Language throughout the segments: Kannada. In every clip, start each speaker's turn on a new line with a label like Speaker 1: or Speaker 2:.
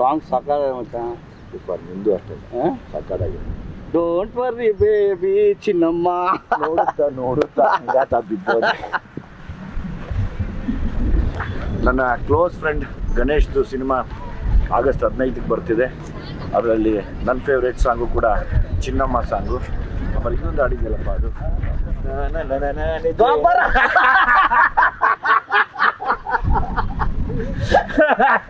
Speaker 1: ಸಾಂಗ್ ಸಾಕಾಗ ಮಚ್ಚ.
Speaker 2: ಸೂಪರ್ ನಿಂದು ಅಷ್ಟೇ. ಸಾಕಾದಾಗ.
Speaker 1: ಡೋಂಟ್ ವರಿ ಬೇಬಿ ಚಿನ್ನಮ್ಮ.
Speaker 2: ನೋಡುತ್ತಾ ನೋಡುತ್ತಾ ಬಿದ್ದೋದೆ. ನನ್ನ ಕ್ಲೋಸ್ ಫ್ರೆಂಡ್ ಗಣೇಶ್ದು ಸಿನಿಮಾ ಆಗಸ್ಟ್ ಹದಿನೈದಕ್ಕೆ ಬರ್ತಿದೆ. ಅದರಲ್ಲಿ ನನ್ನ ಫೇವ್ರೇಟ್ ಸಾಂಗು ಕೂಡ ಚಿನ್ನಮ್ಮ ಸಾಂಗು ಆಮೇಲೆ ಇನ್ನೊಂದು ಹಾಡಿದ್ಯಲ್ಲಪ್ಪ ಅದು.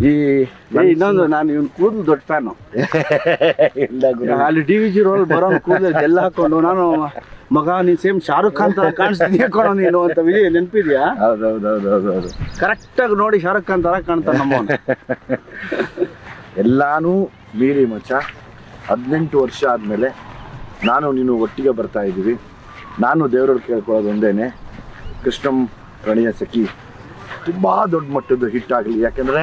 Speaker 2: ಈ
Speaker 1: ಏ, ಇನ್ನೊಂದು ನಾನು ಇವ್ನ ಕೂದಲು ದೊಡ್ಡ ಫ್ಯಾನು. ಅಲ್ಲಿ ಡಿ ವಿ ಜಿ ರೋಲ್ ಬರೋ ಕೂದಲು ಎಲ್ಲ ಹಾಕೊಂಡು ನಾನು ಮಗ ನೀನ್ ಸೇಮ್ ಶಾರುಖ್ ಖಾನ್ ತರ ಕಾಣಿಸ್ತೀನಿ ಕೊಡೋ ನೀನು ಅಂತ ವಿಜಯ್ ನೆನಪಿದ್ಯಾ?
Speaker 2: ಹೌದೌದೌದೌದೌದು
Speaker 1: ಕರೆಕ್ಟ್ ಆಗಿ ನೋಡಿ ಶಾರುಖ್ ಖಾನ್ ತರ ಕಾಣ್ತಾನೆ ನಮ್ಮ
Speaker 2: ಎಲ್ಲಾನು ಮೀರಿ ಮಚ್ಚ. ಹದಿನೆಂಟು ವರ್ಷ ಆದಮೇಲೆ ನಾನು ನೀನು ಒಟ್ಟಿಗೆ ಬರ್ತಾ ಇದ್ದೀವಿ. ನಾನು ದೇವ್ರಲ್ಲಿ ಕೇಳ್ಕೊಳ್ಳೋದು ಒಂದೇನೆ. ಕೃಷ್ಣಂ ರಣಿಯ ಸಖಿ ತುಂಬ ದೊಡ್ಡ ಮಟ್ಟದ ಹಿಟ್ ಆಗಲಿ. ಯಾಕೆಂದರೆ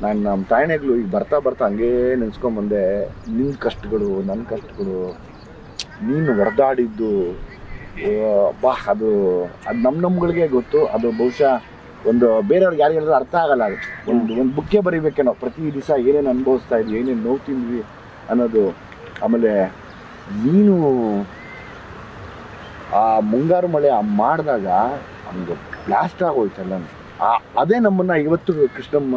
Speaker 2: ನಾನು ನಮ್ಮ ತಾಯಣೆಗಳು ಈಗ ಬರ್ತಾ ಬರ್ತಾ ಹಂಗೇ ನೆನ್ಸ್ಕೊಂಬಂದೆ ನಿನ್ನ ಕಷ್ಟಗಳು ನನ್ನ ಕಷ್ಟಗಳು ನೀನು ಹೊಡೆದಾಡಿದ್ದು ಬಾ ಅದು ಅದು ನಮ್ಮ ನಮ್ಗಳಿಗೆ ಗೊತ್ತು ಅದು ಬಹುಶಃ ಒಂದು ಬೇರೆಯವ್ರಿಗೆ ಯಾರು ಹೇಳಿದ್ರೆ ಅರ್ಥ ಆಗಲ್ಲ ಅದು. ಒಂದು ಒಂದು ಬುಕ್ಕೆ ಬರೀಬೇಕೇನೋ ಪ್ರತಿ ದಿವಸ ಏನೇನು ಅನುಭವಿಸ್ತಾ ಇದ್ವಿ ಏನೇನು ನೋವು ತಿಂದ್ವಿ ಅನ್ನೋದು. ಆಮೇಲೆ ನೀನು ಆ ಮುಂಗಾರು ಮಳೆ ಆ ಮಾಡಿದಾಗ ಒಂದು ಬ್ಲಾಸ್ಟ್ ಆಗೋಯ್ತಲ್ಲ ಆ ಅದೇ ನಮ್ಮನ್ನು ಇವತ್ತು ಕೃಷ್ಣಮ್ಮ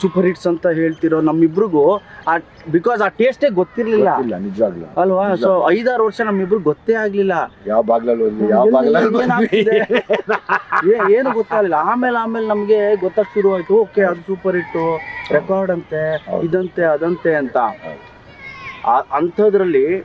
Speaker 1: ಸೂಪರ್ ಹಿಟ್ಸ್ ಅಂತ ಹೇಳ್ತಿರೋ ನಮ್ಮಿಬ್ರಿಗೂ ಆ ಬಿಕಾಸ್ ಆ ಟೇಸ್ಟೇ ಗೊತ್ತಿರಲಿಲ್ಲ.
Speaker 2: ಇಲ್ಲ ನಿಜವಾಗ್ಲು.
Speaker 1: ಅಲ್ವಾ? ಸೊ ಐದಾರು ವರ್ಷ ನಮ್ಮಿಬ್ರು ಗೊತ್ತೇ ಆಗ್ಲಿಲ್ಲ.
Speaker 2: ಯಾವ ಬಾಗ್ಲಲ್ಲಿ ಹೋದ್ವಿ ಯಾವ
Speaker 1: ಎಲ್ಲಿ-
Speaker 2: ಬಾಗ್ಲಲ್ಲಿ
Speaker 1: ಏನಾಗ್ತಿದೆ? ಏ- ಏನು ಗೊತ್ತಾಗಲಿಲ್ಲ. ಆಮೇಲೆ ಆಮೇಲೆ ನಮ್ಗೆ ಗೊತ್ತಾಗ್ ಶುರು ಆಯ್ತು. ಓಕೆ ಅದು ಸೂಪರ್ ಹಿಟ್ಟು ರೆಕಾರ್ಡ್ ಅಂತೆ
Speaker 2: ಹೌದು.
Speaker 1: ಇದಂತೆ ಅದಂತೆ ಅಂತ. ಅಂಥದ್ರಲ್ಲಿ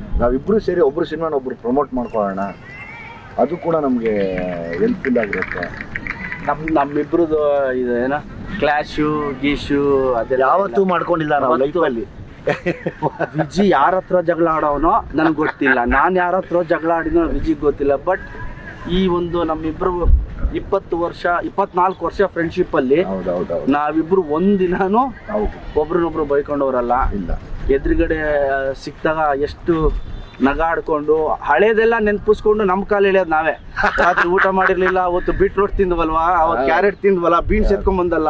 Speaker 2: ನಾವಿಬ್ಬರು ಸೇರಿ ಒಬ್ಬರು ಸಿನಿಮಾನ ಒಬ್ರು ಪ್ರಮೋಟ್ ಮಾಡ್ಕೊಳ್ಳೋಣ. ಅದು ಕೂಡ ನಮಗೆ ಹೆಲ್ಪ್ಫುಲ್ ಆಗಿರುತ್ತೆ.
Speaker 1: ನಮ್ ನಮ್ಮಿಬ್ರದ್ದು ಇದು ಏನ ಕ್ಲಾಶು ಗೀಶು ಅದೆಲ್ಲ
Speaker 2: ಯಾವತ್ತೂ ಮಾಡ್ಕೊಂಡಿಲ್ಲ ನಾವು ಲೈಫಲ್ಲಿ
Speaker 1: ವಿಜಿ ಯಾರ ಹತ್ರ ಜಗಳ ಆಡೋನೋ ನನಗೆ ಗೊತ್ತಿಲ್ಲ. ನಾನು ಯಾರ ಹತ್ರ ಜಗಳ ಆಡಿನೋ ವಿಜಿಗೆ ಗೊತ್ತಿಲ್ಲ. ಬಟ್ ಈ ಒಂದು ನಮ್ಮಿಬ್ರು ಇಪ್ಪತ್ತು ವರ್ಷ ಇಪ್ಪತ್ನಾಲ್ಕು ವರ್ಷ ಫ್ರೆಂಡ್ಶಿಪ್ ಅಲ್ಲಿ ನಾವಿಬ್ರು ಒಂದಿನಾನು ಒಬ್ರನ್ನೊಬ್ರು ಬೈಕೊಂಡವ್ರಲ್ಲ. ಎದುರುಗಡೆ ಸಿಕ್ತಾಗ ಎಷ್ಟು ನಗಾಡ್ಕೊಂಡು ಹಳೇದೆಲ್ಲ ನೆನ್ಪಿಸ್ಕೊಂಡು ನಮ್ಮ ಕಾಲ ಇಳಿಯೋದು ನಾವೇ. ರಾತ್ರಿ ಊಟ ಮಾಡಿರ್ಲಿಲ್ಲ ಅವತ್ತು ಬೀಟ್ರೋಟ್ ತಿಂದ್ವಲ್ವಾ ಅವತ್ತು ಕ್ಯಾರೆಟ್ ತಿಂದ್ವಲ್ಲ ಬೀನ್ಸ್ ಎತ್ಕೊಂಡ್ ಬಂದಲ್ಲ.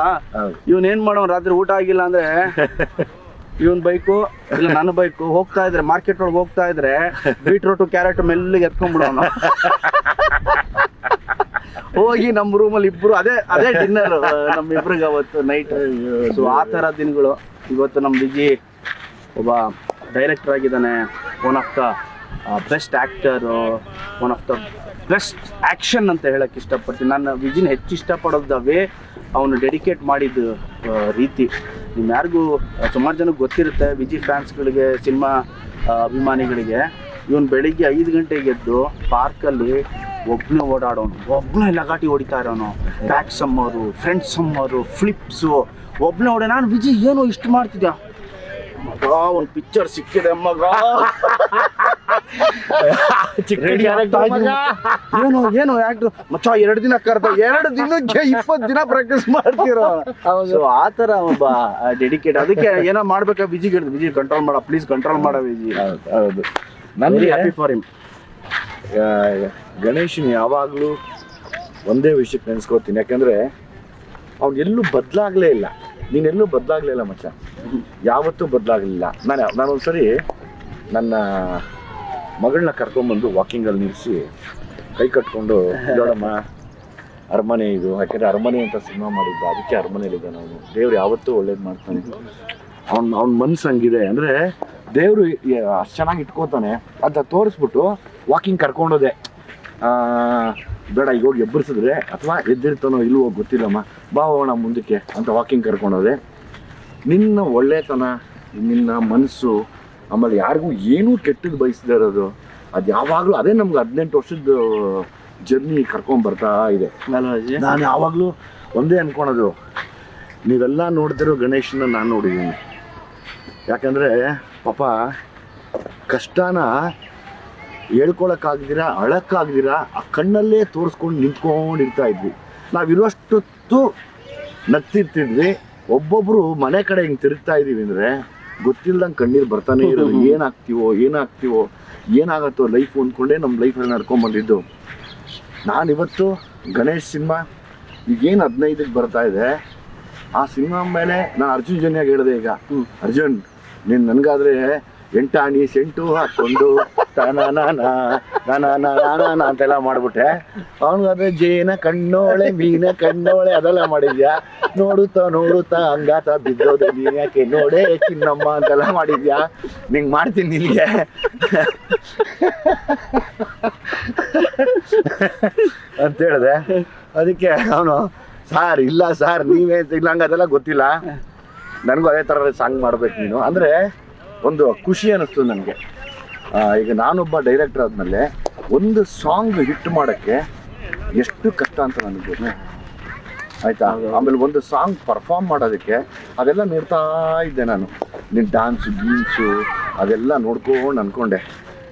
Speaker 1: ಇವನ್ ಏನ್ ಮಾಡೋ ರಾತ್ರಿ ಊಟ ಆಗಿಲ್ಲ ಅಂದ್ರೆ ಇವನ್ ಬೈಕು ಇಲ್ಲ ನನ್ನ ಬೈಕು ಹೋಗ್ತಾ ಇದ್ರೆ ಮಾರ್ಕೆಟ್ ಒಳಗೆ ಹೋಗ್ತಾ ಇದ್ರೆ ಬೀಟ್ರೋಟು ಕ್ಯಾರೆಟ್ ಮೆಲ್ಲಿಗೆ ಎತ್ಕೊಂಡ್ಬಿಡೋನು. ಹೋಗಿ ನಮ್ಮ ರೂಮಲ್ಲಿ ಇಬ್ರು ಅದೇ ಅದೇ ಡಿನ್ನರ್ ನಮ್ಮ ಇಬ್ರಿಗೆ ಅವತ್ತು ನೈಟ್ ಸೊ ಆ ಥರ ದಿನಗಳು. ಇವತ್ತು ನಮ್ಮ ವಿಜಿ ಒಬ್ಬ ಡೈರೆಕ್ಟರ್ ಆಗಿದ್ದಾನೆ one of the best actor one of the best action ಅಂತ ಹೇಳಕ್ಕೆ ಇಷ್ಟಪಡ್ತೀನಿ. ನಾನು ವಿಜಿನ್ ಹೆಚ್ಚು ಇಷ್ಟಪಡೋದು ವೇ ಅವನು ಡೆಡಿಕೇಟ್ ಮಾಡಿದ ರೀತಿ. ನಿಮ್ ಯಾರಿಗೂ ಸುಮಾರು ಜನಕ್ಕೆ ಗೊತ್ತಿರುತ್ತೆ ವಿಜಿ ಫ್ಯಾನ್ಸ್ಗಳಿಗೆ ಸಿನಿಮಾ ಅಭಿಮಾನಿಗಳಿಗೆ. ಇವನು ಬೆಳಿಗ್ಗೆ ಐದು ಗಂಟೆಗೆ ಎದ್ದು ಪಾರ್ಕಲ್ಲಿ ಒಬ್ಬನೇ ಓಡಾಡೋನು ಒಬ್ಬನೇ ಲಗಾಟಿ ಹೊಡಿತಾ ಇರೋನು ಬ್ಯಾಕ್ ಸಮ್ಮರು ಫ್ರಂಟ್ ಸಮ್ಮರು ಫ್ಲಿಪ್ಸು ಒಬ್ಬನೇ ಓಡ ನಾನು ವಿಜಿ ಏನು ಇಷ್ಟು ಮಾಡ್ತಿದ್ಯಾ? ಮಗ ಒಂದು ಪಿಕ್ಚರ್ ಸಿಕ್ಕಿದೆ ಮಗ. ಏನು ಏನು ಆಕ್ಟರ್ ಮಚ್ಚ ಎರಡು ದಿನ ಕರೆದ ಎರಡು ದಿನಕ್ಕೆ ಇಪ್ಪತ್ತು ದಿನ ಪ್ರಾಕ್ಟೀಸ್ ಮಾಡ್ತಿರೋ. ಸೊ ಆ ತರ ಒಬ್ಬ ಡೆಡಿಕೇಟ್ ಅದಕ್ಕೆ ಏನೋ ಮಾಡ್ಬೇಕಾ? ವಿಜಿ ಹೇಳಿದ್ ವಿಜಿ ಕಂಟ್ರೋಲ್ ಮಾಡ ಪ್ಲೀಸ್ ಕಂಟ್ರೋಲ್ ಮಾಡ ವಿಜಿ
Speaker 2: ಹೌದು ಹೌದು.
Speaker 1: ಹ್ಯಾಪಿ ಫಾರ್ ಹಿಮ್
Speaker 2: ಗಣೇಶನ್ ಯಾವಾಗಲೂ ಒಂದೇ ವಿಷಯಕ್ಕೆ ನೆನೆಸ್ಕೋತೀನಿ ಯಾಕಂದ್ರೆ ಅವ್ನು ಎಲ್ಲೂ ಬದಲಾಗಲೇ ಇಲ್ಲ. ನೀನೆಲ್ಲೂ ಬದಲಾಗಲೇ ಇಲ್ಲ ಮಚ್ಚ. ಯಾವತ್ತೂ ಬದಲಾಗಲಿಲ್ಲ ನಾನು, ನಾನೊಂದ್ಸರಿ ನನ್ನ ಮಗಳನ್ನ ಕರ್ಕೊಂಬಂದು ವಾಕಿಂಗಲ್ಲಿ ನಿಲ್ಲಿಸಿ ಕೈ ಕಟ್ಕೊಂಡು ನೋಡಮ್ಮ ಅರಮನೆ ಇದು. ಯಾಕಂದ್ರೆ ಅರಮನೆ ಅಂತ ಸಿನಿಮಾ ಮಾಡಿದ್ದ, ಅದಕ್ಕೆ ಅರಮನೆಯಲ್ಲಿದ್ದಾನೆ ಅವನು. ದೇವ್ರು ಯಾವತ್ತೂ ಒಳ್ಳೇದು ಮಾಡ್ತಾನೆ. ಅವ್ನ ಅವ್ನ ಮನ್ಸು ಹಂಗಿದೆ ಅಂದರೆ ದೇವರು ಅಷ್ಟು ಚೆನ್ನಾಗಿ ಇಟ್ಕೋತಾನೆ. ಅಂತ ತೋರಿಸ್ಬಿಟ್ಟು ವಾಕಿಂಗ್ ಕರ್ಕೊಂಡೋದೆ. ಬೇಡ ಈಗ ಹೋಗಿ ಎಬ್ಬರಿಸಿದ್ರೆ ಅಥವಾ ಎದ್ದಿರ್ತಾನೋ ಇಲ್ವೋ ಗೊತ್ತಿಲ್ಲಮ್ಮ. ಬಾ ಹೋಗೋಣ ಮುಂದಕ್ಕೆ ಅಂತ ವಾಕಿಂಗ್ ಕರ್ಕೊಂಡೋದೆ. ನಿನ್ನ ಒಳ್ಳೆತನ ನಿನ್ನ ಮನಸ್ಸು ಆಮೇಲೆ ಯಾರಿಗೂ ಏನೂ ಕೆಟ್ಟದ್ದು ಬಯಸದೇ ಇರೋದು ಅದು ಯಾವಾಗಲೂ ಅದೇ ನಮ್ಗೆ ಹದಿನೆಂಟು ವರ್ಷದ ಜರ್ನಿ ಕರ್ಕೊಂಡ್ ಬರ್ತಾ ಇದೆ. ನಾನು ಯಾವಾಗಲೂ ಒಂದೇ ಅನ್ಕೊಳೋದು. ನೀವೆಲ್ಲ ನೋಡ್ತಿರೋ ಗಣೇಶನ ನಾನು ನೋಡಿದ್ದೀನಿ ಯಾಕಂದರೆ ಪಾಪ ಕಷ್ಟನ ಹೇಳ್ಕೊಳಕ್ಕಾಗ್ದಿರ ಅಳಕ್ಕಾಗ್ದಿರ ಆ ಕಣ್ಣಲ್ಲೇ ತೋರಿಸ್ಕೊಂಡು ನಿಂತ್ಕೊಂಡಿರ್ತಾ ಇದ್ವಿ. ನಾವಿರುವಷ್ಟೊತ್ತು ನಗ್ತಿರ್ತಿದ್ವಿ. ಒಬ್ಬೊಬ್ಬರು ಮನೆ ಕಡೆ ಹಿಂಗೆ ತಿರುಗ್ತಾ ಇದೀವಿ ಅಂದರೆ ಗೊತ್ತಿಲ್ಲದಂಗೆ ಕಣ್ಣೀರು ಬರ್ತಾನೆ ಇರೋದು. ಏನಾಗ್ತೀವೋ ಏನಾಗ್ತೀವೋ ಏನಾಗತ್ತೋ ಲೈಫ್ ಅಂದ್ಕೊಂಡೇ ನಮ್ಮ ಲೈಫಲ್ಲಿ ನಡ್ಕೊಂಡ್ ಬಂದಿದ್ದು. ನಾನಿವತ್ತು ಗಣೇಶ್ ಸಿನಿಮಾ ಈಗೇನು ಹದಿನೈದಕ್ಕೆ ಬರ್ತಾ ಇದೆ. ಆ ಸಿನಿಮಾ ಮೇಲೆ ನಾನು ಅರ್ಜುನ್ ಜನ್ಯಾಗ ಹೇಳಿದೆ ಈಗ. ಅರ್ಜುನ್, ನೀನು ನನಗಾದ್ರೆ ಎಂಟಾಣಿ ಸೆಂಟು ಹಾಕೊಂಡು ಅಂತೆಲ್ಲ ಮಾಡ್ಬಿಟ್ಟೆ ಅವನಿಗಾದ್ರೆ ಜೇನ ಕಣ್ಣೋಳೆ, ಮೀನ ಕಣ್ಣೋಳೆ, ಅದೆಲ್ಲ ಮಾಡಿದ್ಯಾ? ನೋಡುತ್ತಾ ನೋಡುತ್ತಾ ಹಂಗಾತ ಬಿದ್ದೋದೆ ನೀನ್ ಯಾಕೆ ನೋಡೆ ಚಿನ್ನಮ್ಮ ಅಂತೆಲ್ಲ ಮಾಡಿದ್ಯಾ? ನಿಂಗ್ ಮಾಡ್ತೀನಿ ನಿನ್ಗೆ ಅಂತ ಹೇಳಿದೆ. ಅದಕ್ಕೆ ಅವನು ಸಾರ್ ಇಲ್ಲ ಸಾರ್, ನೀವೇ ಇಲ್ಲ ಹಂಗೆ ಅದೆಲ್ಲ ಗೊತ್ತಿಲ್ಲ. ನನಗೂ ಅದೇ ಥರ ಸಾಂಗ್ ಮಾಡ್ಬೇಕು ನೀನು. ಅಂದರೆ ಒಂದು ಖುಷಿ ಅನ್ನಿಸ್ತು ನನಗೆ. ಈಗ ನಾನೊಬ್ಬ ಡೈರೆಕ್ಟರ್ ಆದಮೇಲೆ ಒಂದು ಸಾಂಗ್ ಹಿಟ್ ಮಾಡೋಕ್ಕೆ ಎಷ್ಟು ಕಷ್ಟ ಅಂತ ನನಗೆ ಗೊತ್ತು ಆಯ್ತಾ? ಆಮೇಲೆ ಒಂದು ಸಾಂಗ್ ಪರ್ಫಾರ್ಮ್ ಮಾಡೋದಕ್ಕೆ ಅದೆಲ್ಲ ನೋಡ್ತಾ ಇದ್ದೆ ನಾನು. ನಿನ್ನ ಡ್ಯಾನ್ಸು ಗೀನ್ಸು ಅದೆಲ್ಲ ನೋಡ್ಕೊಂಡು ಅನ್ಕೊಂಡೆ.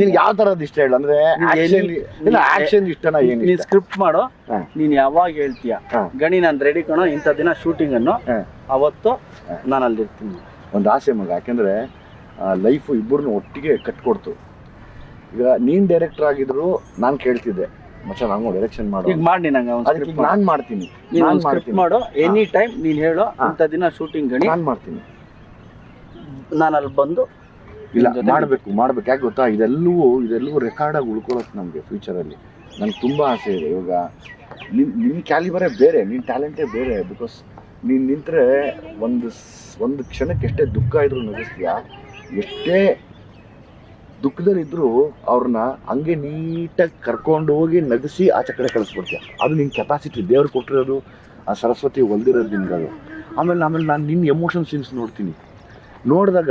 Speaker 2: ನಿನ್ಗೆ ಯಾವ ತರದ್ ಇಷ್ಟ ಹೇಳ ಅಂದ್ರೆ
Speaker 1: ನೀನ್
Speaker 2: ಇಲ್ಲ ಆಕ್ಷನ್ ಇಷ್ಟನಾ ಏನು
Speaker 1: ನೀನ್
Speaker 2: ಇಷ್ಟ?
Speaker 1: ಸ್ಕ್ರಿಪ್ಟ್ ಮಾಡು. ನೀನ್ ಯಾವಾಗ ಹೇಳ್ತೀಯ? ಗಣಿ ನಾನು ರೆಡಿ ಕಣೋ ಇಂಥ ದಿನ ಶೂಟಿಂಗ್ ಅನ್ನು. ಅವತ್ತು ನಾನು ಅಲ್ಲಿರ್ತೀನಿ.
Speaker 2: ಒಂದು ಆಸೆ ಮಗ ಯಾಕೆಂದ್ರೆ ಲೈಫು ಇಬ್ಬರನ್ನು ಒಟ್ಟಿಗೆ ಕಟ್ಕೊಡ್ತು. ಈಗ ನೀನ್ ಡೈರೆಕ್ಟರ್ ಆಗಿದ್ರು ನಾನು ಕೇಳ್ತಿದ್ದೆ ಮಚ್ಚ ನಾನು ಡೈರೆಕ್ಷನ್ ಮಾಡು
Speaker 1: ಈಗ ಮಾಡಿ ನಂಗೆ
Speaker 2: ಅದಕ್ಕೆ
Speaker 1: ಸ್ಕ್ರಿಪ್ಟ್
Speaker 2: ನಾನು ಮಾಡ್ತೀನಿ.
Speaker 1: ನೀನು
Speaker 2: ನಾನು
Speaker 1: ಸ್ಕ್ರಿಪ್ಟ್ ಮಾಡು ಎನಿ ಟೈಮ್ ನೀನ್ ಹೇಳು ಅಂತ ದಿನ ಶೂಟಿಂಗ್ ಗಣಿ.
Speaker 2: ನಾನು ಮಾಡ್ತೀನಿ.
Speaker 1: ನಾನು ಅಲ್ಲಿ ಬಂದು
Speaker 2: ಇಲ್ಲ ಮಾಡಬೇಕು ಮಾಡಬೇಕು. ಯಾಕೆ ಗೊತ್ತಾ? ಇದೆಲ್ಲವೂ ಇದೆಲ್ಲವೂ ರೆಕಾರ್ಡ್ ಆಗಿ ಉಳ್ಕೊಳ್ಳೋದು ನಮಗೆ ಫ್ಯೂಚರಲ್ಲಿ ನನಗೆ ತುಂಬಾ ಆಸೆ ಇದೆ. ಇವಾಗ ನಿನ್ ನಿನ್ನ ಕ್ಯಾಲಿಬರೇ ಬೇರೆ ನಿನ್ನ ಟ್ಯಾಲೆಂಟೇ ಬೇರೆ. ಬಿಕಾಸ್ ನೀನು ನಿಂತರೆ ಒಂದು ಒಂದು ಕ್ಷಣಕ್ಕೆ ಎಷ್ಟೇ ದುಃಖ ಇದ್ರೂ ನಗಿಸ್ತೀಯಾ? ಎಷ್ಟೇ ದುಃಖದಲ್ಲಿದ್ದರೂ ಅವ್ರನ್ನ ಹಂಗೆ ನೀಟಾಗಿ ಕರ್ಕೊಂಡು ಹೋಗಿ ನಗಿಸಿ ಆಚೆ ಕಡೆ ಕಳಿಸ್ಬಿಡ್ತೀಯ. ಅದು ನಿನ್ನ ಕೆಪಾಸಿಟಿ ದೇವ್ರು ಕೊಟ್ಟಿರೋದು ಆ ಸರಸ್ವತಿ ಹೊಲ್ದಿರೋದು ನಿಮ್ಗೆ ಅದು ಆಮೇಲೆ ಆಮೇಲೆ ನಾನು ನಿನ್ನ ಎಮೋಷನ್ ಸೀನ್ಸ್ ನೋಡ್ತೀನಿ. ನೋಡಿದಾಗ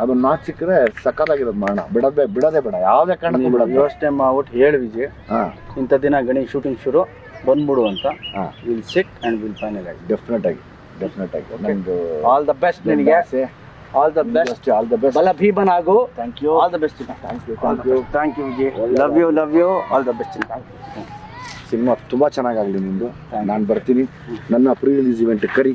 Speaker 2: ಅದನ್ನ ನಾಚ್ ಸಿಕ್ಕರೆ ಸಕ್ಕತ್ತಾಗಿರೋದು ಮಾಡೋಣ ಬಿಡದೆ ಬಿಡದೆ ಬೇಡ. ಯಾವುದೇ ಕಾರಣ ಬಿಡೋದು
Speaker 1: ಯೋಚನೆ ಮಾಡ್ಬಿಟ್ಟು ಹೇಳಿ ವಿಜಯ್.
Speaker 2: ಹಾಂ.
Speaker 1: ಇಂಥ ದಿನ ಗಣಿ ಶೂಟಿಂಗ್ ಶುರು ಬಂದ್ಬಿಡು ಅಂತ.
Speaker 2: ಹಾ.
Speaker 1: Will sit and will final ಆಗಿ
Speaker 2: ಡೆಫಿನೆಟ್ ಆಗಿ. ಡೆಫಿನೆಟ್ ಆಗಿ ನಂದು
Speaker 1: ಆಲ್ ದ ಬೆಸ್ಟ್ ನಿನಗೆ. All the best
Speaker 2: all the best
Speaker 1: ಬಲ ಭೀಮನ್ ಆಗು
Speaker 2: thank you
Speaker 1: all the best
Speaker 2: thank you thank you
Speaker 1: thank you Vijay love you love you all the best
Speaker 2: cinema ತುಂಬ ಚೆನ್ನಾಗಾಗಲಿ ನಿಮ್ಮದು ನಾನು ಬರ್ತೀನಿ. ನನ್ನ ಪ್ರೀ ರಿಲೀಸ್ ಇವೆಂಟ್ ಕರಿ.